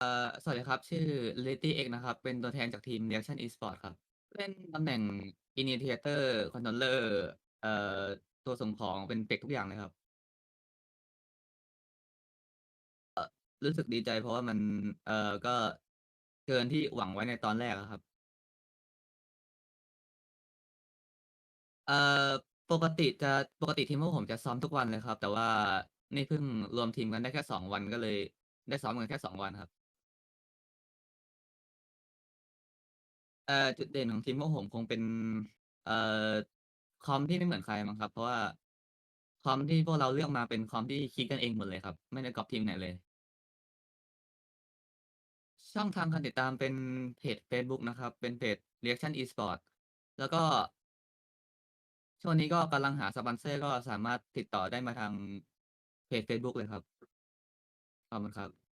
อ่อสวัสดีครับ ชื่อ Reality X นะครับ เป็นตัวแทนจากทีม Reaction Esports ครับ เล่นตำแหน่ง Initiator Controller เอ่อตัวส่งของเป็นเป็กทุกอย่างเลยครับเอ่อรู้สึกดีใจเพราะว่ามันเอ่อก็เกินที่หวังไว้ในตอนแรกอะครับ เอ่อปกติจะปกติทีมพวกผมจะซ้อมทุกวันเลยครับ แต่ว่านี่เพิ่งรวมทีมกันได้แค่2วันก็เลย ได้ซ้อมกันแค่2วันครับ เอ่อจุดเด่นของทีมพวกผมคงเป็น เอ่อคอมที่ไม่เหมือนใครมั้งครับ เพราะว่าคอมที่พวกเราเลือกมาเป็นคอมที่คิดกันเองหมดเลยครับ ไม่ได้ก๊อปทีมไหนเลย ช่องทางการติดตามเป็นเพจเฟซบุ๊กนะครับ เป็นเพจ Reaction Esport แล้วก็ ช่วงนี้ก็กำลังหาสปอนเซอร์ก็สามารถติดต่อได้มาทางเพจเฟซบุ๊กเลยครับ ขอบคุณครับ